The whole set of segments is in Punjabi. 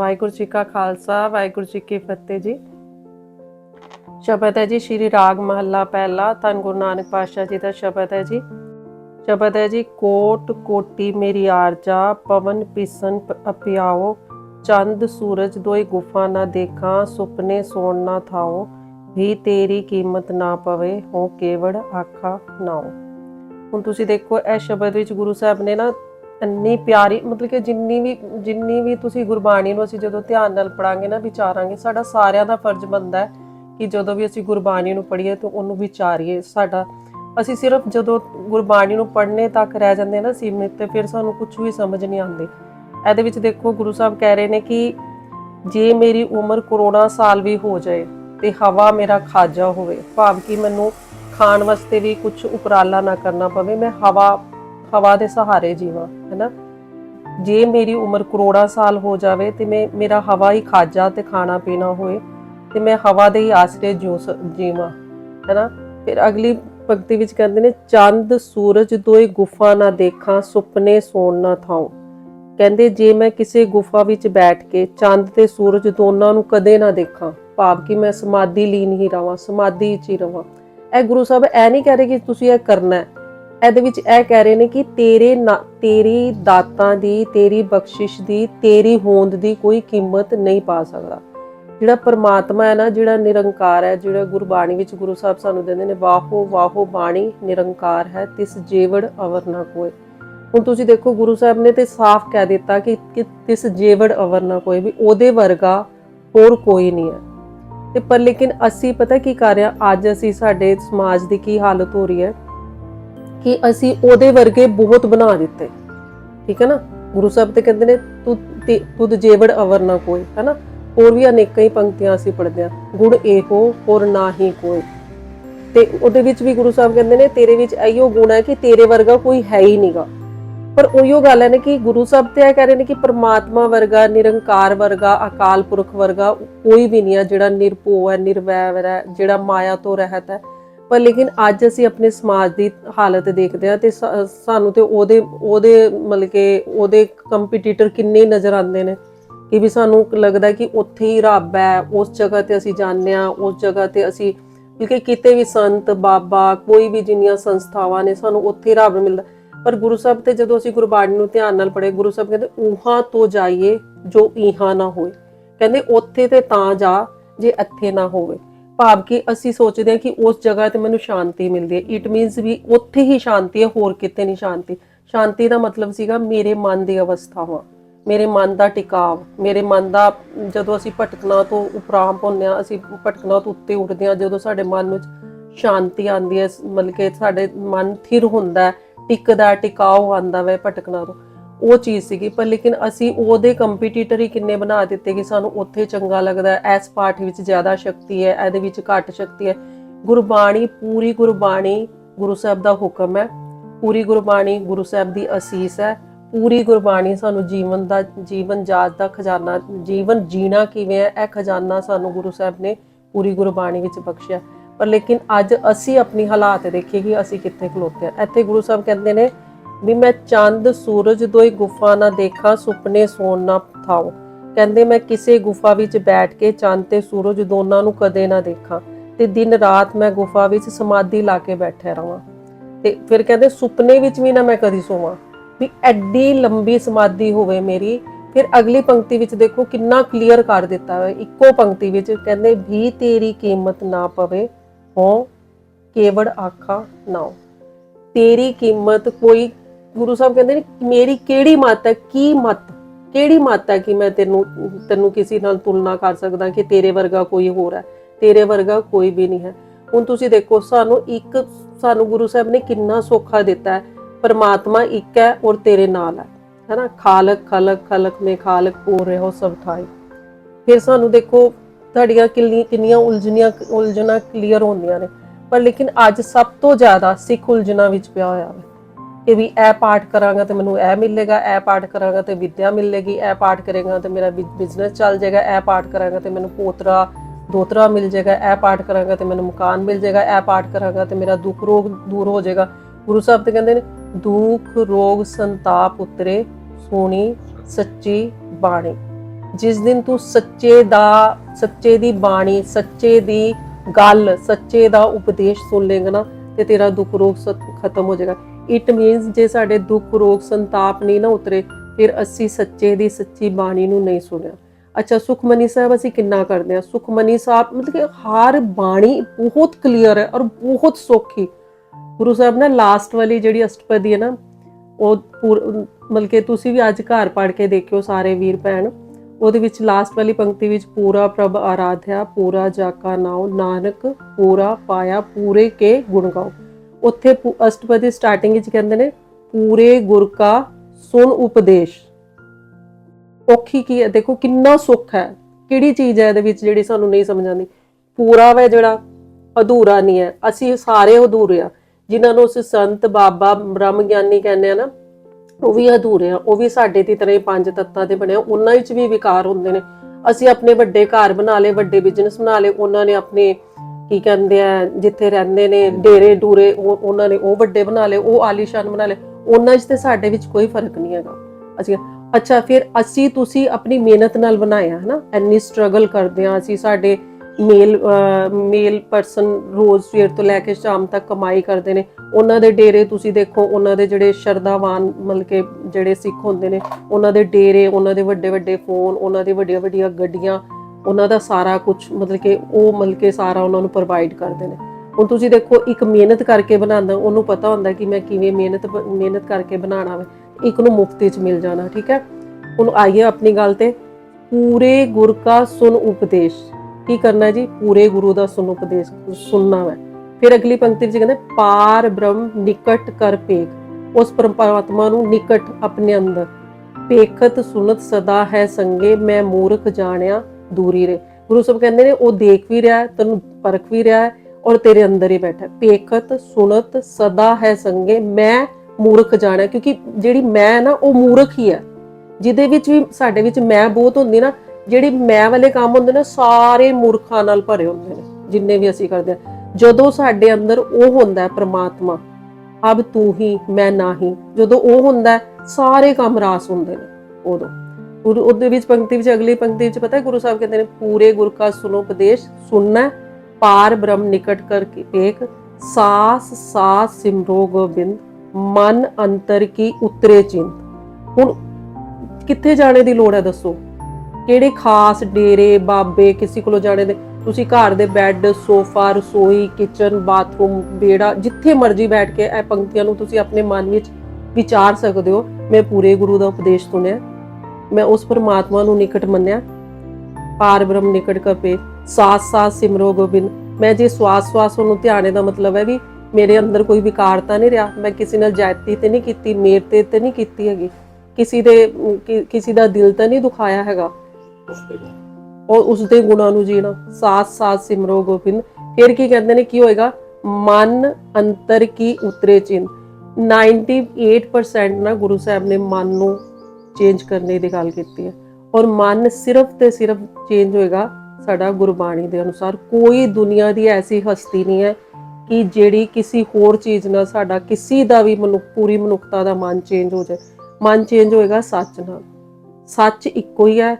ਵਾਹਿਗੁਰੂ ਜੀ ਕਾ ਖਾਲਸਾ, ਵਾਹਿਗੁਰੂ ਜੀ ਕੀ ਫਤਿਹ ਜੀ। ਸ਼ਬਦ ਹੈ ਜੀ ਸ਼੍ਰੀ ਰਾਗ ਮਹੱਲਾ ਪਹਿਲਾ, ਧੰਨ ਗੁਰੂ ਨਾਨਕ ਪਾਤਸ਼ਾਹ ਜੀ ਦਾ ਸ਼ਬਦ ਹੈ ਜੀ। ਸ਼ਬਦ ਹੈ ਜੀ, ਕੋਟ ਕੋਟੀ ਮੇਰੀ ਆਰਜਾ, ਪਵਨ ਪਿਸਨ ਅਪਿਆਓ, ਚੰਦ ਸੂਰਜ ਦੋਈ ਗੁਫਾ ਨਾ ਦੇਖਾਂ, ਸੁਪਨੇ ਸੋਣ ਨਾ ਥਾਓ, ਵੀ ਤੇਰੀ ਕੀਮਤ ਨਾ ਪਵੇ, ਹੋ ਕੇਵੜ ਆਖਾ ਨਾਓ। ਹੁਣ ਤੁਸੀਂ ਦੇਖੋ, ਇਹ ਸ਼ਬਦ ਵਿੱਚ ਗੁਰੂ ਸਾਹਿਬ ਨੇ ਨਾ ਇੰਨੀ ਪਿਆਰੀ, ਮਤਲਬ ਕਿ ਜਿੰਨੀ ਵੀ ਜਿੰਨੀ ਵੀ ਤੁਸੀਂ ਗੁਰਬਾਣੀ ਨੂੰ ਅਸੀਂ ਜਦੋਂ ਧਿਆਨ ਨਾਲ ਪੜਾਂਗੇ ਨਾ, ਵਿਚਾਰਾਂਗੇ, ਸਾਡਾ ਸਾਰਿਆਂ ਦਾ ਫਰਜ਼ ਬਣਦਾ ਹੈ ਕਿ ਜਦੋਂ ਵੀ ਅਸੀਂ ਗੁਰਬਾਣੀ ਨੂੰ ਪੜ੍ਹੀਏ ਤਾਂ ਉਹਨੂੰ ਵਿਚਾਰੀਏ। ਸਾਡਾ, ਅਸੀਂ ਸਿਰਫ ਜਦੋਂ ਗੁਰਬਾਣੀ ਨੂੰ ਪੜ੍ਹਨੇ ਤੱਕ ਰਹਿ ਜਾਂਦੇ ਹਾਂ ਨਾ ਸੀਮਿਤ, ਤੇ ਫਿਰ ਸਾਨੂੰ ਕੁਝ ਵੀ ਸਮਝ ਨਹੀਂ ਆਉਂਦੀ। ਇਹਦੇ ਵਿੱਚ ਦੇਖੋ, ਗੁਰੂ ਸਾਹਿਬ ਕਹਿ ਰਹੇ ਨੇ ਕਿ ਜੇ ਮੇਰੀ ਉਮਰ ਕਰੋੜਾਂ ਸਾਲ ਵੀ ਹੋ ਜਾਏ ਤੇ ਹਵਾ ਮੇਰਾ ਖਾਜਾ ਹੋਵੇ, ਭਾਵ ਕਿ ਮੈਨੂੰ ਖਾਣ ਵਾਸਤੇ ਵੀ ਕੁਝ ਉਪਰਾਲਾ ਨਾ ਕਰਨਾ ਪਵੇ, ਮੈਂ ਹਵਾ ਹਵਾ ਦੇ ਸਹਾਰੇ ਜੀਵਾਂ, ਹੈਨਾ? ਜੇ ਮੇਰੀ ਉਮਰ ਕਰੋੜਾਂ ਸਾਲ ਹੋ ਜਾਵੇ ਤੇ ਮੈਂ, ਮੇਰਾ ਹਵਾ ਹੀ ਖਾਜਾ ਤੇ ਖਾਣਾ ਪੀਣਾ ਹੋਏ ਤੇ ਮੈਂ ਹਵਾ ਦੇ ਹੀ ਆਸਰੇ ਜਿਉ ਸ- ਜੀਵਾਂ, ਹੈਨਾ? ਫਿਰ ਅਗਲੀ ਪੰਕਤੀ ਵਿੱਚ ਕਹਿੰਦੇ ਨੇ, ਚੰਦ, ਸੂਰਜ ਦੋਏ ਗੁਫਾ ਨਾ ਦੇਖਾਂ, ਸੁਪਨੇ ਸੋਣ ਨਾ ਥਾਉ। ਕਹਿੰਦੇ ਜੇ ਮੈਂ ਕਿਸੇ ਗੁਫਾ ਵਿੱਚ ਬੈਠ ਕੇ ਚੰਦ ਤੇ ਸੂਰਜ ਦੋਨਾਂ ਨੂੰ ਕਦੇ ਨਾ ਦੇਖਾਂ, ਭਾਵ ਕਿ ਮੈਂ ਸਮਾਧੀ ਲੀਨ ਹੀ ਰਵਾਂ, ਸਮਾਧੀ ਵਿੱਚ ਹੀ ਰਵਾਂ। ਇਹ ਗੁਰੂ ਸਾਹਿਬ ਇਹ ਨਹੀਂ ਕਹਿ ਰਹੇ ਕਿ ਤੁਸੀਂ ਇਹ ਕਰਨਾ ਹੈ। ਇਹਦੇ ਵਿੱਚ ਇਹ ਕਹਿ ਰਹੇ ਨੇ ਕਿ ਤੇਰੇ ਨਾ- ਤੇਰੀ ਦਾਤਾਂ ਦੀ, ਤੇਰੀ ਬਖਸ਼ਿਸ਼ ਦੀ, ਤੇਰੀ ਹੋਂਦ ਦੀ ਕੋਈ ਕੀਮਤ ਨਹੀਂ ਪਾ ਸਕਦਾ। ਜਿਹੜਾ ਪਰਮਾਤਮਾ ਹੈ ਨਾ, ਜਿਹੜਾ ਨਿਰੰਕਾਰ ਹੈ, ਜਿਹੜਾ ਗੁਰਬਾਣੀ ਵਿੱਚ ਗੁਰੂ ਸਾਹਿਬ ਸਾਨੂੰ ਦਿੰਦੇ ਨੇ, ਵਾਹੋ ਵਾਹੋ ਬਾਣੀ ਨਿਰੰਕਾਰ ਹੈ, ਤਿਸ ਜੀਵੜ ਅਵਰ ਨਾ ਕੋਏ। ਹੁਣ ਤੁਸੀਂ ਦੇਖੋ ਗੁਰੂ ਸਾਹਿਬ ਨੇ ਤੇ ਸਾਫ਼ ਕਹਿ ਦਿੱਤਾ ਕਿ ਕਿ ਤਿਸ ਜੀਵੜ ਅਵਰ ਨਾ ਕੋਈ ਵੀ ਉਹਦੇ ਵਰਗਾ ਹੋਰ ਕੋਈ ਨਹੀਂ ਹੈ। ਤੇ ਪਰ ਲੇਕਿਨ ਅਸੀਂ ਪਤਾ ਕੀ ਕਰ ਰਹੇ ਹਾਂ? ਅੱਜ ਅਸੀਂ ਸਾਡੇ ਸਮਾਜ ਦੀ ਕੀ ਹਾਲਤ ਹੋ ਰਹੀ ਹੈ? ਕਿ ਅਸੀਂ ਉਹਦੇ ਵਰਗੇ ਬਹੁਤ ਬਣਾ ਦਿੱਤੇ। ਠੀਕ ਹੈ ਨਾ? ਗੁਰੂ ਸਾਹਿਬ ਤੇ ਕਹਿੰਦੇ ਨੇ, ਤੂੰ ਤੇ- ਤੁਧ ਜੇਵੜ ਅਵਰ ਨਾ ਕੋਈ, ਹੈ ਨਾ? ਹੋਰ ਵੀ ਅਨੇਕਾਂ ਹੀ ਪੰਕਤੀਆਂ ਅਸੀਂ ਪੜ੍ਹਦੇ ਹਾਂ। ਗੁੜ ਇਹੋ, ਹੋਰ ਨਾ ਹੀ ਕੋਈ। ਤੇ ਉਹਦੇ ਵਿੱਚ ਵੀ ਗੁਰੂ ਸਾਹਿਬ ਕਹਿੰਦੇ ਨੇ, ਤੇਰੇ ਵਿੱਚ ਇਹੋ ਗੁਣ ਹੈ ਕਿ ਤੇਰੇ ਵਰਗਾ ਕੋਈ ਹੈ ਹੀ ਨਹੀਂਗਾ ਪਰ ਉਹੀ ਗੱਲ ਹੈ ਨਾ ਕਿ ਗੁਰੂ ਸਾਹਿਬ ਤੇ ਇਹ ਕਹਿ ਰਹੇ ਨੇ ਕਿ ਪਰਮਾਤਮਾ ਵਰਗਾ, ਨਿਰੰਕਾਰ ਵਰਗਾ, ਅਕਾਲ ਪੁਰਖ ਵਰਗਾ ਕੋਈ ਵੀ ਨਹੀਂ ਹੈ ਜਿਹੜਾ ਨਿਰਭਉ ਹੈ, ਨਿਰਵੈਰ ਹੈ, ਜਿਹੜਾ ਮਾਇਆ ਤੋਂ ਰਹਿਤ ਹੈ। ਪਰ ਲੇਕਿਨ ਅੱਜ ਅਸੀਂ ਆਪਣੇ ਸਮਾਜ ਦੀ ਹਾਲਤ ਦੇਖਦੇ ਹਾਂ ਤੇ ਸਾਨੂੰ ਤੇ ਉਹਦੇ ਉਹਦੇ ਮਤਲਬ ਕਿ ਉਹਦੇ ਕੰਪੀਟੀਟਰ ਕਿੰਨੇ ਨਜ਼ਰ ਆਉਂਦੇ ਨੇ ਕਿ ਵੀ ਸਾਨੂੰ ਲੱਗਦਾ ਕਿ ਉੱਥੇ ਹੀ ਰੱਬ ਹੈ, ਉਸ ਜਗ੍ਹਾ ਤੇ ਅਸੀਂ ਜਾਂਦੇ ਹਾਂ, ਉਸ ਜਗ੍ਹਾ ਤੇ ਅਸੀਂ ਕਿਉਂਕਿ ਕਿਤੇ ਵੀ ਸੰਤ, ਬਾਬਾ, ਕੋਈ ਵੀ ਜਿੰਨੀਆਂ ਸੰਸਥਾਵਾਂ ਨੇ ਸਾਨੂੰ ਉੱਥੇ ਹੀ ਰੱਬ ਮਿਲਦਾ। ਪਰ ਗੁਰੂ ਸਾਹਿਬ ਤੇ ਜਦੋਂ ਅਸੀਂ ਗੁਰਬਾਣੀ ਨੂੰ ਧਿਆਨ ਨਾਲ ਪੜ੍ਹੇ, ਗੁਰੂ ਸਾਹਿਬ ਕਹਿੰਦੇ, ਉਹਾਂ ਤੋਂ ਜਾਈਏ ਜੋ ਇਹਾਂ ਨਾ ਹੋਏ। ਕਹਿੰਦੇ, ਉੱਥੇ ਤੇ ਤਾਂ ਜਾ ਜੇ ਇੱਥੇ ਨਾ ਹੋਵੇ। ਭਾਵ ਕਿ ਅਸੀਂ ਸੋਚਦੇ ਹਾਂ ਕਿ ਉਸ ਜਗ੍ਹਾ ਤੇ ਮੈਨੂੰ ਸ਼ਾਂਤੀ ਮਿਲਦੀ ਹੈ। ਇਟ ਮੀਨਸ ਵੀ ਉੱਥੇ ਹੀ ਸ਼ਾਂਤੀ ਹੈ, ਹੋਰ ਕਿਤੇ ਨਹੀਂ ਸ਼ਾਂਤੀ। ਸ਼ਾਂਤੀ ਦਾ ਮਤਲਬ ਸੀਗਾ ਮੇਰੇ ਮਨ ਦੀ ਅਵਸਥਾਵਾਂ, ਮੇਰੇ ਮਨ ਦਾ ਟਿਕਾਵ, ਮੇਰੇ ਮਨ ਦਾ ਜਦੋਂ ਅਸੀਂ ਭਟਕਣਾ ਤੋਂ ਉਪਰਾਮ ਹੁੰਦੇ ਹਾਂ ਅਸੀਂ ਭਟਕਣਾ ਤੋਂ ਉੱਤੇ ਉੱਠਦੇ ਹਾਂ, ਜਦੋਂ ਸਾਡੇ ਮਨ ਵਿੱਚ ਸ਼ਾਂਤੀ ਆਉਂਦੀ ਹੈ, ਮਤਲਬ ਕਿ ਸਾਡੇ ਮਨ ਥਿਰ ਹੁੰਦਾ ਟਿਕਦਾ ਟਿਕਾਉ ਆਉਂਦਾ ਵੇ ਭਟਕਣਾ ਤੋਂ। ਉਹ ਚੀਜ਼ ਸੀਗੀ, ਪਰ ਲੇਕਿਨ ਅਸੀਂ ਉਹਦੇ ਕੰਪੀਟੀਟਰ ਹੀ ਕਿੰਨੇ ਬਣਾ ਦਿੱਤੇ ਕਿ ਸਾਨੂੰ ਉੱਥੇ ਚੰਗਾ ਲੱਗਦਾ ਹੈ। ਇਸ ਪਾਠ ਵਿੱਚ ਜ਼ਿਆਦਾ ਸ਼ਕਤੀ ਹੈ, ਇਹਦੇ ਵਿੱਚ ਘੱਟ ਸ਼ਕਤੀ ਹੈ। ਗੁਰਬਾਣੀ, ਪੂਰੀ ਗੁਰਬਾਣੀ ਗੁਰੂ ਸਾਹਿਬ ਦਾ ਹੁਕਮ ਹੈ। ਪੂਰੀ ਗੁਰਬਾਣੀ ਗੁਰੂ ਸਾਹਿਬ ਦੀ ਅਸੀਸ ਹੈ। ਪੂਰੀ ਗੁਰਬਾਣੀ ਸਾਨੂੰ ਜੀਵਨ ਦਾ, ਜੀਵਨ ਜਾਤ ਦਾ ਖਜ਼ਾਨਾ, ਜੀਵਨ ਜੀਣਾ ਕਿਵੇਂ ਹੈ, ਇਹ ਖਜ਼ਾਨਾ ਸਾਨੂੰ ਗੁਰੂ ਸਾਹਿਬ ਨੇ ਪੂਰੀ ਗੁਰਬਾਣੀ ਵਿੱਚ ਬਖਸ਼ਿਆ। ਪਰ ਲੇਕਿਨ ਅੱਜ ਅਸੀਂ ਆਪਣੀ ਹਾਲਾਤ ਦੇਖੀਏ ਕਿ ਅਸੀਂ ਕਿੱਥੇ ਖਲੋਤੇ ਆ ਇੱਥੇ ਗੁਰੂ ਸਾਹਿਬ ਕਹਿੰਦੇ ਨੇ ਵੀ ਮੈਂ ਚੰਦ, ਸੂਰਜ ਦੋਈ ਗੁਫਾ ਨਾ ਦੇਖਾਂ, ਸੁਪਨੇ ਸੋਣ ਨਾ ਥਾਓ ਕਹਿੰਦੇ ਮੈਂ ਕਿਸੇ ਗੁਫਾ ਵਿੱਚ ਬੈਠ ਕੇ ਚੰਦ ਤੇ ਸੂਰਜ ਦੋਨਾਂ ਨੂੰ ਕਦੇ ਨਾ ਦੇਖਾਂ ਤੇ ਦਿਨ ਰਾਤ ਮੈਂ ਗੁਫਾ ਵਿੱਚ ਸਮਾਧੀ ਲਾ ਕੇ ਬੈਠਾ ਰਵਾਂ। ਤੇ ਫਿਰ ਕਹਿੰਦੇ ਸੁਪਨੇ ਵਿੱਚ ਵੀ ਨਾ ਮੈਂ ਕਦੀ ਸੋਵਾਂ। ਵੀ ਐਡੀ ਲੰਬੀ ਸਮਾਧੀ ਹੋਵੇ ਮੇਰੀ, ਫਿਰ ਅਗਲੀ ਪੰਕਤੀ ਵਿੱਚ ਦੇਖੋ ਕਿੰਨਾ ਕਲੀਅਰ ਕਰ ਦਿੱਤਾ ਹੈ ਇੱਕੋ ਪੰਕਤੀ ਵਿੱਚ ਕਹਿੰਦੇ ਵੀ ਤੇਰੀ ਕੀਮਤ ਨਾ ਪਵੇ, ਹੋ ਕੇਵੜ ਆਖਾ ਨਾ ਤੇਰੀ ਕੀਮਤ ਕੋਈ ਗੁਰੂ ਸਾਹਿਬ ਕਹਿੰਦੇ ਨੇ, ਮੇਰੀ ਕਿਹੜੀ ਮੱਤ ਹੈ? ਕੀ ਮਤ? ਕਿਹੜੀ ਮਤ ਹੈ ਕਿ ਮੈਂ ਤੈਨੂੰ ਤੈਨੂੰ ਕਿਸੇ ਨਾਲ ਤੁਲਨਾ ਕਰ ਸਕਦਾ ਕਿ ਤੇਰੇ ਵਰਗਾ ਕੋਈ ਹੋਰ ਹੈ? ਤੇਰੇ ਵਰਗਾ ਕੋਈ ਵੀ ਨਹੀਂ ਹੈ। ਹੁਣ ਤੁਸੀਂ ਦੇਖੋ, ਸਾਨੂੰ ਇੱਕ, ਸਾਨੂੰ ਗੁਰੂ ਸਾਹਿਬ ਨੇ ਕਿੰਨਾ ਸੌਖਾ ਦਿੱਤਾ ਹੈ। ਪਰਮਾਤਮਾ ਇੱਕ ਹੈ ਔਰ ਤੇਰੇ ਨਾਲ ਹੈ। ਹੈਨਾ? ਖਾਲਕ, ਖਲਕ ਖਲਕ ਮੇ ਖਾਲਕ, ਪੂਰ ਰਹੋ ਸਭ ਥਾਈ। ਫਿਰ ਸਾਨੂੰ ਦੇਖੋ, ਤੁਹਾਡੀਆਂ ਕਿੰਨੀ, ਕਿੰਨੀਆਂ ਉਲਝਣੀਆਂ, ਉਲਝਣਾ ਕਲੀਅਰ ਹੁੰਦੀਆਂ ਨੇ। ਪਰ ਲੇਕਿਨ ਅੱਜ ਸਭ ਤੋਂ ਜ਼ਿਆਦਾ ਸਿੱਖ ਉਲਝਣਾ ਵਿੱਚ ਪਿਆ ਹੋਇਆ ਹੈ ਕਿ ਵੀ ਇਹ ਪਾਠ ਕਰਾਂਗਾ ਤੇ ਮੈਨੂੰ ਇਹ ਮਿਲੇਗਾ, ਇਹ ਪਾਠ ਕਰਾਂਗਾ ਤੇ ਵਿਦਿਆ ਮਿਲੇਗੀ, ਇਹ ਪਾਠ ਕਰੇਗਾ ਤੇ ਮੇਰਾ ਬਿਜ਼ਨਸ ਚੱਲ ਜਾਏਗਾ, ਇਹ ਪਾਠ ਕਰਾਂਗਾ ਤੇ ਮੈਨੂੰ ਪੋਤਰਾ, ਦੋਤਰਾ ਮਿਲ ਜਾਏਗਾ, ਇਹ ਪਾਠ ਕਰਾਂਗਾ ਤੇ ਮੈਨੂੰ ਮਕਾਨ ਮਿਲ ਜਾਏਗਾ, ਇਹ ਪਾਠ ਕਰਾਂਗਾ ਤੇ ਮੇਰਾ ਦੁੱਖ ਰੋਗ ਦੂਰ ਹੋ ਜਾਏਗਾ। ਗੁਰੂ ਸਾਹਿਬ ਤੇ ਕਹਿੰਦੇ ਨੇ, ਦੁੱਖ, ਰੋਗ, ਸੰਤਾਪ ਉਤਰੇ ਸੋਣੀ ਸੱਚੀ ਬਾਣੀ। ਜਿਸ ਦਿਨ ਤੂੰ ਸੱਚੇ ਦਾ, ਸੱਚੇ ਦੀ ਬਾਣੀ, ਸੱਚੇ ਦੀ ਗੱਲ, ਸੱਚੇ ਦਾ ਉਪਦੇਸ਼ ਸੁਣ ਲੇਗਾ ਨਾ ਤੇ ਤੇਰਾ ਦੁੱਖ ਰੋਗ ਸਤ- ਖਤਮ ਹੋ ਜਾਏਗਾ। ਇਟ ਮੀਨਸ ਜੇ ਸਾਡੇ ਦੁੱਖ, ਰੋਗ, ਸੰਤਾਪ ਨਹੀਂ ਨਾ ਉਤਰੇ, ਫਿਰ ਅਸੀਂ ਸੱਚੇ ਦੀ ਸੱਚੀ ਬਾਣੀ ਨੂੰ ਨਹੀਂ ਸੁਣਿਆ। ਅੱਛਾ, ਸੁਖਮਨੀ ਸਾਹਿਬ ਅਸੀਂ ਕਿੰਨਾ ਕਰਦੇ ਹਾਂ? ਸੁਖਮਨੀ ਸਾਹਿਬ, ਮਤਲਬ ਕਿ ਹਰ ਬਾਣੀ ਬਹੁਤ ਕਲੀਅਰ ਹੈ ਔਰ ਬਹੁਤ ਸੌਖੀ। ਗੁਰੂ ਸਾਹਿਬ ਨੇ ਲਾਸਟ ਵਾਲੀ ਜਿਹੜੀ ਅਸ਼ਟਪਦੀ ਹੈ ਨਾ, ਉਹ ਮਤਲਬ ਕਿ ਤੁਸੀਂ ਵੀ ਅੱਜ ਘਰ ਪੜ੍ਹ ਕੇ ਦੇਖਿਓ ਸਾਰੇ ਵੀਰ ਭੈਣ। ਉਹਦੇ ਵਿੱਚ ਲਾਸਟ ਵਾਲੀ ਪੰਕਤੀ ਵਿੱਚ ਪੂਰਾ ਪ੍ਰਭ ਆਰਾਧਿਆ, ਪੂਰਾ ਜਾਕਾ ਨਾਉ ਨਾਨਕ, ਪੂਰਾ ਪਾਇਆ, ਪੂਰੇ ਕੇ ਗੁਣ ਗਾਓ। ਉੱਥੇ ਅਸ਼ਟਪਦੀ ਸਟਾਰਟਿੰਗ ਵਿੱਚ ਕਹਿੰਦੇ ਨੇ, ਪੂਰੇ ਗੁਰ ਕਾ ਸੁਣ ਉਪਦੇਸ਼। ਔਖੀ ਕੀ ਹੈ? ਦੇਖੋ ਕਿੰਨਾ ਸੁੱਖ ਹੈ। ਕਿਹੜੀ ਚੀਜ਼ ਹੈ ਇਹਦੇ ਵਿੱਚ ਜਿਹੜੀ ਸਾਨੂੰ ਨਹੀਂ ਸਮਝ ਆਉਂਦੀ? ਪੂਰਾ ਵਾ ਜਿਹੜਾ, ਅਧੂਰਾ ਨਹੀਂ ਹੈ। ਅਸੀਂ ਸਾਰੇ ਅਧੂਰੇ ਆ। ਜਿਨ੍ਹਾਂ ਨੂੰ ਅਸੀਂ ਸੰਤ, ਬਾਬਾ ਬ੍ਰਹਮ ਗਿਆਨੀ ਕਹਿੰਦੇ ਆ ਨਾ, ਉਹ ਵੀ ਅਧੂਰੇ ਆ। ਉਹ ਵੀ ਸਾਡੇ ਦੀ ਤਰ੍ਹਾਂ ਹੀ ਪੰਜ ਤੱਤਾਂ ਦੇ ਬਣੇ ਆ ਉਹਨਾਂ ਵਿੱਚ ਵੀ ਵਿਕਾਰ ਹੁੰਦੇ ਨੇ। ਅਸੀਂ ਆਪਣੇ ਵੱਡੇ ਘਰ ਬਣਾ ਲਏ, ਵੱਡੇ ਬਿਜ਼ਨਸ ਬਣਾ ਲਏ। ਉਹਨਾਂ ਨੇ ਆਪਣੇ ਕੀ ਕਹਿੰਦੇ ਆ, ਜਿੱਥੇ ਰਹਿੰਦੇ ਨੇ, ਡੇਰੇ ਡੂਰੇ, ਉਹ- ਉਹਨਾਂ ਨੇ ਉਹ ਵੱਡੇ ਬਣਾ ਲਏ, ਉਹ ਆਲੀਸ਼ਾਨ ਬਣਾ ਲਏ। ਉਹਨਾਂ 'ਚ ਤੇ ਸਾਡੇ ਵਿੱਚ ਕੋਈ ਫ਼ਰਕ ਨਹੀਂ ਹੈਗਾ। ਅਸੀਂ ਅੱਛਾ, ਫਿਰ ਅਸੀਂ ਤੁਸੀਂ ਆਪਣੀ ਮਿਹਨਤ ਨਾਲ ਬਣਾਇਆ ਹੈ ਨਾ ਇੰਨੀ ਸਟਰਗਲ ਕਰਦੇ ਆ ਅਸੀਂ, ਸਾਡੇ ਮੇਲ ਮੇਲ ਪਰਸਨ ਰੋਜ਼ ਸਵੇਰ ਤੋਂ ਲੈ ਕੇ ਸ਼ਾਮ ਤੱਕ ਕਮਾਈ ਕਰਦੇ ਨੇ। ਉਹਨਾਂ ਦੇ ਡੇਰੇ ਤੁਸੀਂ ਦੇਖੋ, ਉਹਨਾਂ ਦੇ ਜਿਹੜੇ ਸ਼ਰਧਾਵਾਨ, ਮਤਲਬ ਕਿ ਜਿਹੜੇ ਸਿੱਖ ਹੁੰਦੇ ਨੇ, ਉਹਨਾਂ ਦੇ ਡੇਰੇ, ਉਹਨਾਂ ਦੇ ਵੱਡੇ ਵੱਡੇ ਫੋਨ, ਉਹਨਾਂ ਦੀ ਵੱਡੀਆਂ ਵੱਡੀਆਂ ਗੱਡੀਆਂ ਉਹਨਾਂ ਦਾ ਸਾਰਾ ਕੁਝ ਮਤਲਬ ਕਿ ਉਹ ਮਤਲਬ ਕਿ ਸਾਰਾ ਉਹਨਾਂ ਨੂੰ ਪ੍ਰੋਵਾਈਡ ਕਰਦੇ ਨੇ। ਹੁਣ ਤੁਸੀਂ ਦੇਖੋ, ਇੱਕ ਮਿਹਨਤ ਕਰਕੇ ਬਣਾਉਂਦਾ, ਉਹਨੂੰ ਪਤਾ ਹੁੰਦਾ ਕਿ ਮੈਂ ਕਿਵੇਂ ਮਿਹਨਤ ਮਿਹਨਤ ਕਰਕੇ ਬਣਾਉਣਾ ਵਾ। ਇੱਕ ਨੂੰ ਮੁਫਤੀ ਚ ਮਿਲ ਜਾਣਾ, ਠੀਕ ਹੈ? ਹੁਣ ਆਈਏ ਆਪਣੀ ਗੱਲ ਤੇ। ਪੂਰੇ ਗੁਰ ਕਾ ਸੁਨ ਉਪਦੇਸ਼। ਕੀ ਕਰਨਾ ਜੀ? ਪੂਰੇ ਗੁਰੂ ਦਾ ਸੁਨ ਉਪਦੇਸ਼, ਸੁਣਨਾ ਹੈ ਫਿਰ ਅਗਲੀ ਪੰਕਤੀ ਵਿੱਚ ਕਹਿੰਦੇ, ਪਾਰ ਬ੍ਰਹਮ ਨਿਕਟ ਕਰ ਪੇਖ। ਉਸ ਪਰਮਾਤਮਾ ਨੂੰ ਨਿਕਟ ਆਪਣੇ ਅੰਦਰ। ਪੇਖਤ ਸੁਨਤ ਸਦਾ ਹੈ ਸੰਗੇ, ਮੈਂ ਮੂਰਖ ਜਾਣਿਆ। ਦੂਰੀ ਰਹੇ ਗੁਰੂ ਸਾਹਿਬ ਕਹਿੰਦੇ ਨੇ, ਉਹ ਦੇਖ ਵੀ ਰਿਹਾ ਤੈਨੂੰ ਪਰਖ ਵੀ ਰਿਹਾ ਹੈ ਔਰ ਤੇਰੇ ਅੰਦਰ ਹੀ ਬੈਠਾ ਪੇਖਤ ਸੁਨਤ ਸਦਾ ਹੈ ਸੰਗੇ, ਮੈਂ ਮੂਰਖ ਜਾਣਿਆ ਕਿਉਂਕਿ ਜਿਹੜੀ ਮੈਂ ਨਾ, ਉਹ ਮੂਰਖ ਹੀ ਹੈ। ਜਿਹਦੇ ਵਿੱਚ ਵੀ, ਸਾਡੇ ਵਿੱਚ ਮੈਂ ਬਹੁਤ ਹੁੰਦੀ ਨਾ, ਜਿਹੜੀ ਮੈਂ ਵਾਲੇ ਕੰਮ ਹੁੰਦੇ ਨੇ, ਸਾਰੇ ਮੂਰਖਾਂ ਨਾਲ ਭਰੇ ਹੁੰਦੇ ਨੇ, ਜਿੰਨੇ ਵੀ ਅਸੀਂ ਕਰਦੇ ਹਾਂ। ਜਦੋਂ ਸਾਡੇ ਅੰਦਰ ਉਹ ਹੁੰਦਾ ਹੈ ਪ੍ਰਮਾਤਮਾ, ਅਬ ਤੂੰ ਹੀ, ਮੈਂ ਨਹੀਂ ਜਦੋਂ ਉਹ ਹੁੰਦਾ ਸਾਰੇ ਕੰਮ ਰਾਸ ਹੁੰਦੇ ਨੇ, ਉਦੋਂ। ਗੁਰੂ ਉਹਦੇ ਵਿੱਚ ਪੰਕਤੀ ਵਿੱਚ ਅਗਲੀ ਪੰਕਤੀ ਵਿੱਚ ਪਤਾ ਗੁਰੂ ਸਾਹਿਬ ਕਹਿੰਦੇ ਨੇ, ਪੂਰੇ ਗੁਰ ਕਾ ਸੁਨੋ ਉਪਦੇਸ਼, ਸੁਣਨਾ ਪਾਰ ਬ੍ਰਹਮ ਨਿਕਟ ਕਰ ਕੇ ਏਕ, ਸਾਸ ਸਾਸ ਸਿਮਰੋ ਗੋਬਿੰਦ, ਮਨ ਅੰਤਰ ਕੀ ਉਤਰੇ ਚਿੰਤ। ਹੁਣ ਕਿੱਥੇ ਜਾਣੇ ਦੀ ਲੋੜ ਹੈ ਦੱਸੋ? ਕਿਹੜੇ ਖਾਸ ਡੇਰੇ, ਬਾਬੇ, ਕਿਸੇ ਕੋਲੋਂ ਜਾਣੇ ਦੇ? ਤੁਸੀਂ ਘਰ ਦੇ ਬੈੱਡ, ਸੋਫਾ, ਰਸੋਈ, ਕਿਚਨ, ਬਾਥਰੂਮ ਬੇੜਾ ਜਿੱਥੇ ਮਰਜ਼ੀ ਬੈਠ ਕੇ ਇਹ ਪੰਕਤੀਆਂ ਨੂੰ ਤੁਸੀਂ ਆਪਣੇ ਮਨ ਵਿੱਚ ਵਿਚਾਰ ਸਕਦੇ ਹੋ। ਮੈਂ ਪੂਰੇ ਗੁਰੂ ਦਾ ਉਪਦੇਸ਼ ਸੁਣਿਆ। ਮੈਂ ਉਸ ਪਰਮਾਤਮਾ ਨੂੰ ਨਿਕਟ ਮੰਨਿਆ। ਪਾਰ ਬ੍ਰਹਮ ਨਿਕਟ ਕਪੇ ਸਾਸ ਸਾਸ ਸਿਮਰੋ ਗੋਬਿੰਦ। ਮੈਂ ਜੇ ਸਵਾਸ ਸਵਾਸ ਨੂੰ ਧਿਆਨੇ ਦਾ ਮਤਲਬ ਹੈ ਵੀ ਮੇਰੇ ਅੰਦਰ ਕੋਈ ਵਿਕਾਰ ਤਾਂ ਨਹੀਂ ਰਿਹਾ। ਮੈਂ ਕਿਸੇ ਨਾਲ ਜਾਇਤੀ ਤੇ ਨਹੀਂ ਕੀਤੀ, ਮੇਰ ਤੇ ਤੇ ਨਹੀਂ ਕੀਤੀ ਹੈਗੀ। ਕਿਸੇ ਦੇ, ਕਿ- ਕਿਸੇ ਦਾ ਦਿਲ ਤਾਂ ਨਹੀਂ ਦੁਖਾਇਆ ਹੈਗਾ। ਔਰ ਉਸ ਦੇ ਗੁਣਾਂ ਨੂੰ ਜੀਣਾ। ਸਾਥ ਸਾਥ ਸਿਮਰੋ ਗੋਬਿੰਦ। ਫਿਰ ਕੀ ਕਹਿੰਦੇ ਨੇ, ਕੀ ਹੋਏਗਾ? ਮਨ ਅੰਤਰ ਕੀ ਉਤਰੇ ਚਿੰਨ 98% ਨਾ ਗੁਰੂ ਸਾਹਿਬ ਨੇ ਮਨ ਨੂੰ ਚੇਂਜ ਕਰਨੇ ਦੀ ਗੱਲ ਕੀਤੀ ਹੈ। ਔਰ ਮਨ ਸਿਰਫ ਤੇ ਸਿਰਫ ਚੇਂਜ ਹੋਏਗਾ ਸਾਡਾ ਗੁਰਬਾਣੀ ਦੇ ਅਨੁਸਾਰ। ਕੋਈ ਦੁਨੀਆ ਦੀ ਐਸੀ ਹਸਤੀ ਨਹੀਂ ਹੈ ਕਿ ਜਿਹੜੀ ਕਿਸੇ ਹੋਰ ਚੀਜ਼ ਨਾਲ ਸਾਡਾ ਕਿਸੇ ਦਾ ਵੀ ਮਨੁੱਖ, ਪੂਰੀ ਮਨੁੱਖਤਾ ਦਾ ਮਨ ਚੇਂਜ ਹੋ ਜਾਏ। ਮਨ ਚੇਂਜ ਹੋਏਗਾ ਸੱਚ ਨਾਲ। ਸੱਚ ਇੱਕੋ ਹੀ ਹੈ।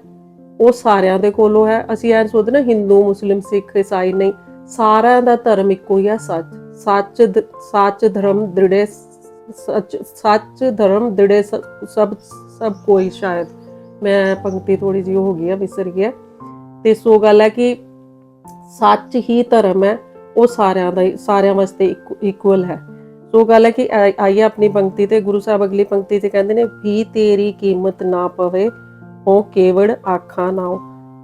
ਉਹ ਸਾਰਿਆਂ ਦੇ ਕੋਲੋਂ ਹੈ। ਅਸੀਂ ਐਂ ਸੋਚਦੇ ਨਾ, ਹਿੰਦੂ, ਮੁਸਲਿਮ, ਸਿੱਖ, ਈਸਾਈ ਨਹੀਂ। ਸਾਰਿਆਂ ਦਾ ਧਰਮ ਇੱਕੋ ਹੀ ਹੈ, ਸੱਚ। ਸੱਚ ਸੱਚ ਧਰਮ ਦ੍ਰਿੜੇ ਸੱਚ ਸੱਚ ਧਰਮ ਦ੍ਰਿੜੇ ਸਭ ਸਭ ਕੋਈ ਸ਼ਾਇਦ, ਮੈਂ ਪੰਕਤੀ ਥੋੜੀ ਜਿਹੀ ਹੋ ਗਈ ਆ, ਵਿਸਰ ਗਿਆ ਤੇ ਸੋ ਗੱਲ ਹੈ ਕਿ ਸੱਚ ਹੀ ਧਰਮ ਹੈ, ਉਹ ਸਾਰਿਆਂ ਦਾ ਸਾਰਿਆਂ ਵਾਸਤੇ ਇਕੁਅਲ ਹੈ। ਸੋ ਗੱਲ ਹੈ ਕਿ ਆਈਏ ਆਪਣੀ ਪੰਕਤੀ ਤੇ, ਗੁਰੂ ਸਾਹਿਬ ਅਗਲੀ ਪੰਕਤੀ ਤੇ ਕਹਿੰਦੇ ਨੇ, ਵੀ ਤੇਰੀ ਕੀਮਤ ਨਾ ਪਵੇ ਉਹ ਕੇਵੜ ਆਖਾਂ ਨਾਉ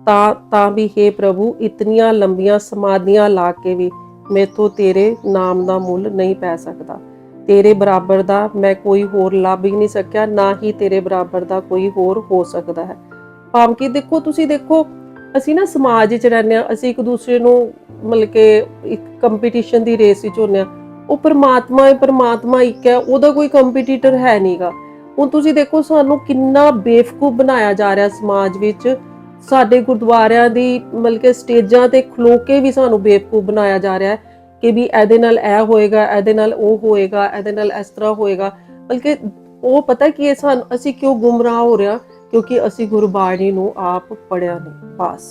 ਤਾਂ ਤਾਂ ਵੀ हे ਪ੍ਰਭੂ, ਇਤਨੀਆਂ ਲੰਬੀਆਂ ਸਮਾਧੀਆਂ ਲਾ ਕੇ ਵੀ ਮੇਥੋਂ ਤੇਰੇ ਨਾਮ ਦਾ ਮੁੱਲ ਨਹੀਂ ਪੈ ਸਕਦਾ। ਤੇਰੇ ਬਰਾਬਰ ਦਾ ਮੈਂ ਕੋਈ ਹੋਰ ਲੱਭ ਹੀ ਨਹੀਂ ਸਕਿਆ, ਨਾ ਹੀ ਤੇਰੇ ਬਰਾਬਰ ਦਾ ਕੋਈ ਹੋਰ ਹੋ ਸਕਦਾ ਹੈ। ਭਾਵ ਕਿ ਦੇਖੋ, ਤੁਸੀਂ ਦੇਖੋ, ਅਸੀਂ ਨਾ ਸਮਾਜ ਵਿੱਚ ਰਹਿੰਦੇ ਆ ਅਸੀਂ ਇੱਕ ਦੂਸਰੇ ਨੂੰ ਮਤਲਬ ਕਿ ਇੱਕ ਕੰਪੀਟੀਸ਼ਨ ਦੀ ਰੇਸ ਵਿੱਚ ਹੁੰਦੇ ਆ ਉਹ ਪਰਮਾਤਮਾ ਹੈ ਪਰਮਾਤਮਾ ਇੱਕ ਹੈ, ਉਹਦਾ ਕੋਈ ਕੰਪੀਟੀਟਰ ਹੈ ਨਹੀਂਗਾ ਹੁਣ ਤੁਸੀਂ ਦੇਖੋ, ਸਾਨੂੰ ਕਿੰਨਾ ਬੇਵਕੂਫ ਬਣਾਇਆ ਜਾ ਰਿਹਾ ਸਮਾਜ ਵਿੱਚ। ਸਾਡੇ ਗੁਰਦੁਆਰਿਆਂ ਦੀ ਮਤਲਬ ਕਿ ਸਟੇਜਾਂ ਤੇ ਖਲੋ ਕੇ ਵੀ ਸਾਨੂੰ ਬੇਵਕੂਫ ਬਣਾਇਆ ਜਾ ਰਿਹਾ ਹੈ। ਕਿ ਵੀ ਇਹਦੇ ਨਾਲ ਇਹ ਹੋਏਗਾ, ਇਹਦੇ ਨਾਲ ਉਹ ਹੋਏਗਾ, ਇਹਦੇ ਨਾਲ ਇਸ ਤਰ੍ਹਾਂ ਹੋਏਗਾ। ਬਲਕਿ ਉਹ ਪਤਾ ਕੀ ਹੈ ਸਾਨੂੰ, ਅਸੀਂ ਕਿਉਂ ਗੁੰਮਰਾਹ ਹੋ ਰਿਹਾ ਕਿਉਂਕਿ ਅਸੀਂ ਗੁਰਬਾਣੀ ਨੂੰ ਆਪ ਪੜਿਆ ਨਹੀਂ, ਬਸ।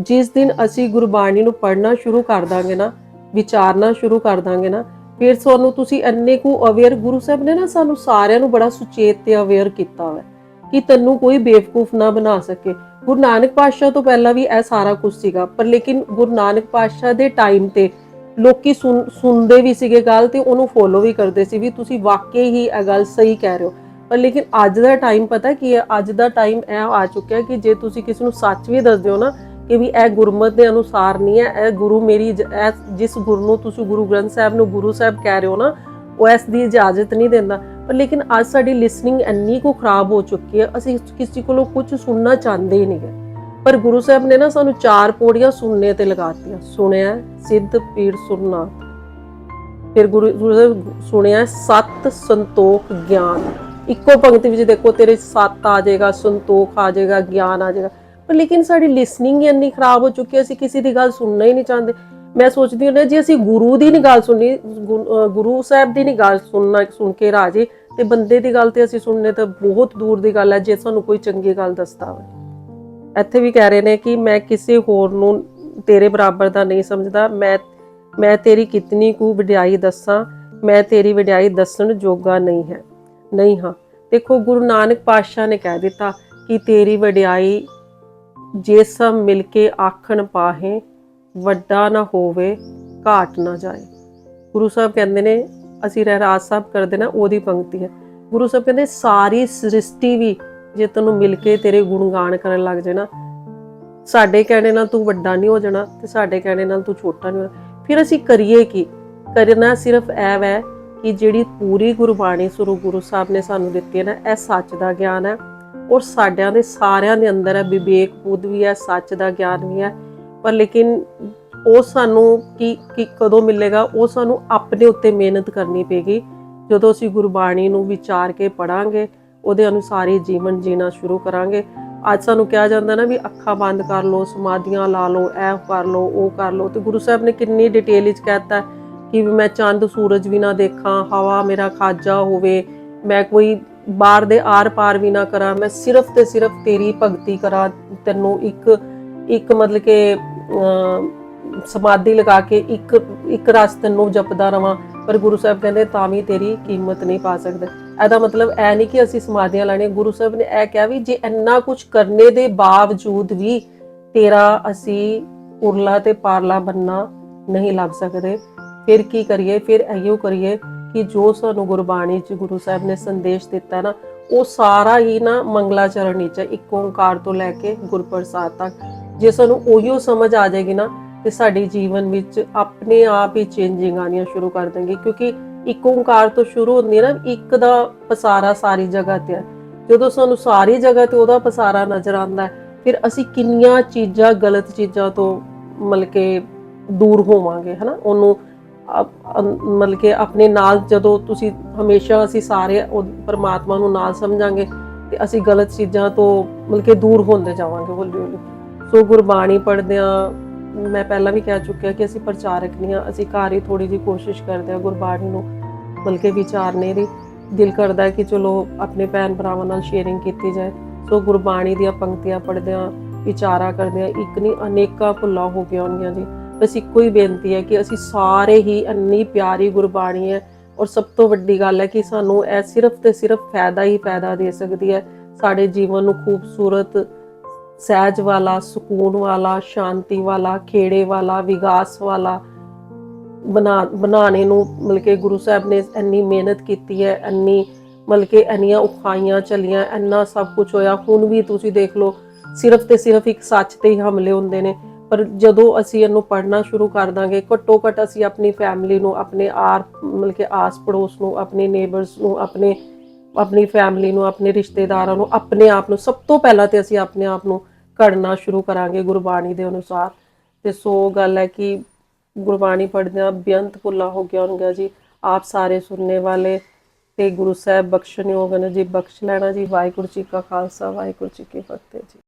ਜਿਸ ਦਿਨ ਅਸੀਂ ਗੁਰਬਾਣੀ ਨੂੰ ਪੜਨਾ ਸ਼ੁਰੂ ਕਰ ਦਾਂਗੇ ਨਾ, ਵਿਚਾਰਨਾ ਸ਼ੁਰੂ ਕਰ ਦਾਂਗੇ ਨਾ, ਫਿਰ ਸਾਨੂੰ ਤੁਸੀਂ ਇੰਨੇ ਕੁ ਅਵੇਅਰ ਗੁਰੂ ਸਾਹਿਬ ਨੇ ਨਾ ਸਾਨੂੰ ਸਾਰਿਆਂ ਨੂੰ ਬੜਾ ਸੁਚੇਤ ਤੇ ਅਵੇਅਰ ਕੀਤਾ ਹੋਇਆ ਕਿ ਤੈਨੂੰ ਕੋਈ ਬੇਵਕੂਫ ਨਾ ਬਣਾ ਸਕੇ। ਗੁਰੂ ਨਾਨਕ ਪਾਤਸ਼ਾਹ ਤੋਂ ਪਹਿਲਾਂ ਵੀ ਇਹ ਸਾਰਾ ਕੁਝ ਸੀਗਾ, ਪਰ ਲੇਕਿਨ ਗੁਰੂ ਨਾਨਕ ਪਾਤਸ਼ਾਹ ਦੇ ਟਾਈਮ ਤੇ ਲੋਕੀ ਸੁਣ- ਸੁਣਦੇ ਵੀ ਸੀਗੇ ਗੱਲ ਤੇ ਉਹਨੂੰ ਫੋਲੋ ਵੀ ਕਰਦੇ ਸੀ ਵੀ ਤੁਸੀਂ ਵਾਕਈ ਹੀ ਇਹ ਗੱਲ ਸਹੀ ਕਹਿ ਰਹੇ ਹੋ। ਪਰ ਲੇਕਿਨ ਅੱਜ ਦਾ ਟਾਈਮ ਪਤਾ ਕੀ ਹੈ? ਅੱਜ ਦਾ ਟਾਈਮ ਇਹ ਆ ਚੁੱਕਿਆ ਕਿ ਜੇ ਤੁਸੀਂ ਕਿਸੇ ਨੂੰ ਸੱਚ ਵੀ ਦੱਸਦੇ ਹੋ ਨਾ ਕਿ ਵੀ ਇਹ ਗੁਰਮਤ ਦੇ ਅਨੁਸਾਰ ਨਹੀਂ ਹੈ, ਇਹ ਗੁਰੂ ਮੇਰੀ ਇਹ ਜਿਸ ਗੁਰੂ ਨੂੰ ਤੁਸੀਂ ਗੁਰੂ ਗ੍ਰੰਥ ਸਾਹਿਬ ਨੂੰ ਗੁਰੂ ਸਾਹਿਬ ਕਹਿ ਰਹੇ ਹੋ ਨਾ, ਉਹ ਇਸ ਦੀ ਇਜਾਜ਼ਤ ਨਹੀਂ ਦਿੰਦਾ। ਪਰ ਲੇਕਿਨ ਅੱਜ ਸਾਡੀ ਲਿਸਨਿੰਗ ਇੰਨੀ ਕੁ ਖਰਾਬ ਹੋ ਚੁੱਕੀ ਹੈ, ਅਸੀਂ ਕਿਸੇ ਕੋਲੋਂ ਕੁਝ ਸੁਣਨਾ ਚਾਹੁੰਦੇ ਹੀ ਨਹੀਂ ਗੇ ਪਰ ਗੁਰੂ ਸਾਹਿਬ ਨੇ ਨਾ ਸਾਨੂੰ ਚਾਰ ਪੌੜੀਆਂ ਸੁਣਨੇ ਤੇ ਲਗਾਤੀਆਂ। ਸੁਣਿਆ ਸਿੱਧ ਪੀਰ ਸੁਣਨਾ ਫਿਰ ਗੁਰੂ ਗੁਰੂ ਸਾਹਿਬ ਸੁਣਿਆ ਸਤ ਸੰਤੋਖ ਗਿਆਨ। ਇੱਕੋ ਪੰਕਤੀ ਵਿੱਚ ਦੇਖੋ ਤੇਰੇ 'ਚ ਸਤ ਆ ਜਾਏਗਾ, ਸੰਤੋਖ ਆ ਜਾਏਗਾ, ਗਿਆਨ ਆ ਜਾਏਗਾ। ਪਰ ਲੇਕਿਨ ਸਾਡੀ ਲਿਸਨਿੰਗ ਹੀ ਇੰਨੀ ਖਰਾਬ ਹੋ ਚੁੱਕੀ ਹੈ, ਅਸੀਂ ਕਿਸੇ ਦੀ ਗੱਲ ਸੁਣਨਾ ਹੀ ਨਹੀਂ ਚਾਹੁੰਦੇ। ਮੈਂ ਸੋਚਦੀ ਹਾਂ, ਜੇ ਅਸੀਂ ਗੁਰੂ ਦੀ ਨਹੀਂ ਗੱਲ ਸੁਣਨੀ ਗੁਰੂ ਸਾਹਿਬ ਦੀ ਨਹੀਂ ਗੱਲ ਸੁਣਨਾ ਸੁਣ ਕੇ ਰਾਜੇ, ਤੇ ਬੰਦੇ ਦੀ ਗੱਲ ਤੇ ਅਸੀਂ ਸੁਣਨੇ ਤਾਂ ਬਹੁਤ ਦੂਰ ਦੀ ਗੱਲ ਹੈ, ਜੇ ਸਾਨੂੰ ਕੋਈ ਚੰਗੀ ਗੱਲ ਦੱਸਦਾ ਹੋਵੇ। ਇੱਥੇ ਵੀ ਕਹਿ ਰਹੇ ਨੇ ਕਿ ਮੈਂ ਕਿਸੇ ਹੋਰ ਨੂੰ ਤੇਰੇ ਬਰਾਬਰ ਦਾ ਨਹੀਂ ਸਮਝਦਾ। ਮੈਂ ਮੈਂ ਤੇਰੀ ਕਿਤਨੀ ਕੁ ਵਡਿਆਈ ਦੱਸਾਂ? ਮੈਂ ਤੇਰੀ ਵਡਿਆਈ ਦੱਸਣ ਜੋਗਾ ਨਹੀਂ ਹੈ। ਨਹੀਂ ਹਾਂ। ਦੇਖੋ, ਗੁਰੂ ਨਾਨਕ ਪਾਤਸ਼ਾਹ ਨੇ ਕਹਿ ਦਿੱਤਾ ਕਿ ਤੇਰੀ ਵਡਿਆਈ ਜੇ ਸਭ ਮਿਲ ਕੇ ਆਖਣ ਪਾਹੇ, ਵੱਡਾ ਨਾ ਹੋਵੇ, ਘਾਟ ਨਾ ਜਾਏ। ਗੁਰੂ ਸਾਹਿਬ ਕਹਿੰਦੇ ਨੇ, ਅਸੀਂ ਰਹਿਰਾਜ ਸਾਹਿਬ ਕਰਦੇ ਨਾ, ਉਹਦੀ ਪੰਕਤੀ ਹੈ। ਗੁਰੂ ਸਾਹਿਬ ਕਹਿੰਦੇ, ਸਾਰੀ ਸ੍ਰਿਸ਼ਟੀ ਵੀ ਜੇ ਤੈਨੂੰ ਮਿਲ ਕੇ ਤੇਰੇ ਗੁਣਗਾਨ ਕਰਨ ਲੱਗ ਜਾਣਾ ਸਾਡੇ ਕਹਿਣੇ ਨਾਲ ਤੂੰ ਵੱਡਾ ਨਹੀਂ ਹੋ ਜਾਣਾ ਤੇ ਸਾਡੇ ਕਹਿਣੇ ਨਾਲ ਤੂੰ ਛੋਟਾ ਨਹੀਂ ਹੋਣਾ ਫਿਰ ਅਸੀਂ ਕਰੀਏ ਕੀ? ਕਰਨਾ ਸਿਰਫ ਐ ਵੈ ਕਿ ਜਿਹੜੀ ਪੂਰੀ ਗੁਰਬਾਣੀ ਸ਼ੁਰੂ ਗੁਰੂ ਸਾਹਿਬ ਨੇ ਸਾਨੂੰ ਦਿੱਤੀ ਹੈ ਨਾ, ਇਹ ਸੱਚ ਦਾ ਗਿਆਨ ਹੈ ਔਰ ਸਾਡਿਆਂ ਦੇ ਸਾਰਿਆਂ ਦੇ ਅੰਦਰ ਹੈ ਵਿਵੇਕ ਬੁੱਧ ਵੀ ਹੈ, ਸੱਚ ਦਾ ਗਿਆਨ ਵੀ ਹੈ। ਪਰ ਲੇਕਿਨ ਉਹ ਸਾਨੂੰ ਕੀ ਕੀ ਕਦੋਂ ਮਿਲੇਗਾ? ਉਹ ਸਾਨੂੰ ਆਪਣੇ ਉੱਤੇ ਮਿਹਨਤ ਕਰਨੀ ਪਏਗੀ। ਜਦੋਂ ਅਸੀਂ ਗੁਰਬਾਣੀ ਨੂੰ ਵਿਚਾਰ ਕੇ ਪੜਾਂਗੇ ਉਹਦੇ ਅਨੁਸਾਰ ਹੀ ਜੀਵਨ ਜੀਣਾ ਸ਼ੁਰੂ ਕਰਾਂਗੇ। ਅੱਜ ਸਾਨੂੰ ਕਿਹਾ ਜਾਂਦਾ ਨਾ ਵੀ ਅੱਖਾਂ ਬੰਦ ਕਰ ਲਓ, ਸਮਾਧੀਆਂ ਲਾ ਲਓ, ਇਹ ਕਰ ਲਓ, ਉਹ ਕਰ ਲਓ। ਤੇ ਗੁਰੂ ਸਾਹਿਬ ਨੇ ਕਿੰਨੀ ਡਿਟੇਲ ਵਿੱਚ ਕਹਿਤਾ ਕਿ ਵੀ ਮੈਂ ਚੰਦ ਸੂਰਜ ਵੀ ਨਾ ਦੇਖਾਂ, ਹਵਾ ਮੇਰਾ ਖਾਜਾ ਹੋਵੇ, ਮੈਂ ਕੋਈ ਬਾਹਰ ਦੇ ਆਰ ਪਾਰ ਵੀ ਨਾ ਕਰਾਂ, ਮੈਂ ਸਿਰਫ ਤੇ ਸਿਰਫ ਤੇਰੀ ਭਗਤੀ ਕਰਾਂ, ਤੈਨੂੰ ਇੱਕ ਇੱਕ ਮਤਲਬ ਕਿ ਸਮਾਧੀ ਲਗਾ ਕੇ ਇੱਕ ਇੱਕ ਰਸ ਤੈਨੂੰ ਜਪਦਾ ਰਵਾਂ। ਪਰ ਗੁਰੂ ਸਾਹਿਬ ਕਹਿੰਦੇ ਤਾਂ ਵੀ ਤੇਰੀ ਕੀਮਤ ਨਹੀਂ ਪਾ ਸਕਦੇ। ਇਹਦਾ ਮਤਲਬ ਐ ਨਹੀਂ ਕਿ ਅਸੀਂ ਸਮਾਧੀਆਂ ਲੈਣੀਆਂ ਗੁਰੂ ਸਾਹਿਬ ਨੇ ਇਹ ਕਿਹਾ ਵੀ ਜੇ ਇੰਨਾ ਕੁਝ ਕਰਨੇ ਦੇ ਬਾਵਜੂਦ ਵੀ ਤੇਰਾ ਅਸੀਂ ਉਰਲਾ ਤੇ ਪਾਰਲਾ ਬੰਨਾ ਨਹੀਂ ਲੱਭ ਸਕਦੇ, ਫਿਰ ਕੀ ਕਰੀਏ? ਫਿਰ ਐਯੋ ਕਰੀਏ ਕਿ ਜੋ ਸਾਨੂੰ ਗੁਰਬਾਣੀ ਚ ਗੁਰੂ ਸਾਹਿਬ ਨੇ ਸੰਦੇਸ਼ ਦਿੱਤਾ ਨਾ, ਉਹ ਸਾਰਾ ਹੀ ਨਾ ਮੰਗਲਾਚਰਨ ਵਿੱਚ ਹੈ ਇੱਕ ਓੰਕਾਰ ਤੋਂ ਲੈ ਕੇ ਗੁਰਪ੍ਰਸਾਦ ਤੱਕ, ਜੇ ਸਾਨੂੰ ਉਹੀਓ ਸਮਝ ਆ ਜਾਏਗੀ ਨਾ, ਤੇ ਸਾਡੇ ਜੀਵਨ ਵਿੱਚ ਆਪਣੇ ਆਪ ਹੀ ਚੇਂਜਿੰਗ ਆਣੀਆਂ ਸ਼ੁਰੂ ਕਰ ਦੇਣਗੇ, ਕਿਉਂਕਿ ਇੱਕ ਓੰਕਾਰ ਤੋਂ ਸ਼ੁਰੂ ਹੁੰਦੀ ਹੈ ਨਾ, ਇੱਕ ਦਾ ਪਸਾਰਾ ਸਾਰੀ ਜਗ੍ਹਾ ਤੇ ਹੈ। ਜਦੋਂ ਸਾਨੂੰ ਸਾਰੀ ਜਗ੍ਹਾ ਤੇ ਉਹਦਾ ਪਸਾਰਾ ਨਜ਼ਰ ਆਉਂਦਾ ਫਿਰ ਅਸੀਂ ਕਿੰਨੀਆਂ ਚੀਜ਼ਾਂ, ਗਲਤ ਚੀਜ਼ਾਂ ਤੋਂ ਮਤਲਬ ਕਿ ਦੂਰ ਹੋਵਾਂਗੇ ਹਨਾ ਉਹਨੂੰ ਮਤਲਬ ਕਿ ਆਪਣੇ ਨਾਲ ਜਦੋਂ ਤੁਸੀਂ ਹਮੇਸ਼ਾ ਅਸੀਂ ਸਾਰੇ ਉਹ ਪਰਮਾਤਮਾ ਨੂੰ ਨਾਲ ਸਮਝਾਂਗੇ ਤੇ ਅਸੀਂ ਗਲਤ ਚੀਜ਼ਾਂ ਤੋਂ ਮਤਲਬ ਕਿ ਦੂਰ ਹੁੰਦੇ ਜਾਵਾਂਗੇ ਹੌਲੀ ਹੌਲੀ ਸੋ ਗੁਰਬਾਣੀ ਪੜ੍ਹਦਿਆਂ ਮੈਂ ਪਹਿਲਾਂ ਵੀ ਕਹਿ ਚੁੱਕਿਆ ਕਿ ਅਸੀਂ ਪ੍ਰਚਾਰਕ ਨਹੀਂ ਹਾਂ, ਅਸੀਂ ਘਰ ਹੀ ਥੋੜੀ ਜਿਹੀ ਕੋਸ਼ਿਸ਼ ਕਰਦੇ ਹਾਂ ਗੁਰਬਾਣੀ ਨੂੰ, ਬਲਕਿ ਵਿਚਾਰਨੇ ਦੀ ਦਿਲ ਕਰਦਾ ਕਿ ਚਲੋ ਆਪਣੇ ਭੈਣ ਭਰਾਵਾਂ ਨਾਲ ਸ਼ੇਅਰਿੰਗ ਕੀਤੀ ਜਾਏ। ਸੋ ਗੁਰਬਾਣੀ ਦੀਆਂ ਪੰਕਤੀਆਂ ਪੜ੍ਹਦਿਆਂ ਵਿਚਾਰਾ ਕਰਦਿਆਂ ਇੱਕ ਨਹੀਂ, ਅਨੇਕਾਂ ਭੁੱਲਾਂ ਹੋ ਗਈਆਂ ਹੋਣਗੀਆਂ ਜੀ। ਬਸ ਇੱਕੋ ਹੀ ਬੇਨਤੀ ਹੈ ਕਿ ਅਸੀਂ ਸਾਰੇ ਹੀ ਇੰਨੀ ਪਿਆਰੀ ਗੁਰਬਾਣੀ ਹੈ ਔਰ ਸਭ ਤੋਂ ਵੱਡੀ ਗੱਲ ਹੈ ਕਿ ਸਾਨੂੰ ਇਹ ਸਿਰਫ ਤੇ ਸਿਰਫ ਫਾਇਦਾ ਹੀ ਫਾਇਦਾ ਦੇ ਸਕਦੀ ਹੈ। ਸਾਡੇ ਜੀਵਨ ਨੂੰ ਖੂਬਸੂਰਤ ਸਹਿਜ ਵਾਲਾ, ਸਕੂਨ ਵਾਲਾ, ਸ਼ਾਂਤੀ ਵਾਲਾ, ਖੇੜੇ ਵਾਲਾ, ਵਿਗਾਸ ਵਾਲਾ। ਬਣਾ, ਬਣਾਉਣੇ ਨੂੰ ਮਤਲਬ ਗੁਰੂ ਸਾਹਿਬ ਨੇ ਇੰਨੀ ਮਿਹਨਤ ਕੀਤੀ ਹੈ, ਇੰਨੀ ਮਤਲਬ ਇੰਨੀਆਂ ਉਖਾਈਆਂ ਚੱਲੀਆਂ, ਇੰਨਾ ਸਭ ਕੁਝ ਹੋਇਆ। ਹੁਣ ਵੀ ਤੁਸੀਂ ਦੇਖ ਲਓ, ਸਿਰਫ ਤੇ ਸਿਰਫ ਇੱਕ ਸੱਚ ਤੇ ਹੀ ਹਮਲੇ ਹੁੰਦੇ ਨੇ। ਪਰ ਜਦੋਂ ਅਸੀਂ ਇਹਨੂੰ ਪੜ੍ਹਨਾ ਸ਼ੁਰੂ ਕਰ ਦਾਂਗੇ, ਘੱਟੋ ਘੱਟ ਅਸੀਂ ਆਪਣੀ ਫੈਮਿਲੀ ਨੂੰ, ਆਪਣੇ ਆਰ, ਮਤਲਬ ਕਿ ਆਸ ਪੜੋਸ ਨੂੰ, ਆਪਣੇ ਨੇਬਰਸ ਨੂੰ, ਆਪਣੇ ਆਪਣੀ ਫੈਮਿਲੀ ਨੂੰ, ਆਪਣੇ ਰਿਸ਼ਤੇਦਾਰਾਂ ਨੂੰ, ਆਪਣੇ ਆਪ ਨੂੰ, ਸਭ ਤੋਂ ਪਹਿਲਾਂ ਤੇ ਅਸੀਂ ਆਪਣੇ ਆਪ ਨੂੰ ਘੜਨਾ ਸ਼ੁਰੂ ਕਰਾਂਗੇ ਗੁਰਬਾਣੀ ਦੇ ਅਨੁਸਾਰ। ਤੇ ਸੋ ਗੱਲ ਹੈ ਕਿ ਗੁਰਬਾਣੀ ਪੜ੍ਹਦਿਆਂ ਬੇਅੰਤ ਭੁੱਲਾ ਹੋ ਗਿਆ ਹੋਣਗਾ ਜੀ। ਆਪ ਸਾਰੇ ਸੁਣਨੇ ਵਾਲੇ ਤੇ ਗੁਰੂ ਸਾਹਿਬ ਬਖਸ਼ਣਯੋਗ ਨੇ ਜੀ। ਬਖਸ਼ ਲੈਣਾ ਜੀ। ਵਾਹਿਗੁਰੂ ਜੀ ਕਾ ਖਾਲਸਾ, ਵਾਹਿਗੁਰੂ ਜੀ ਕੀ ਫਤਿਹ ਜੀ।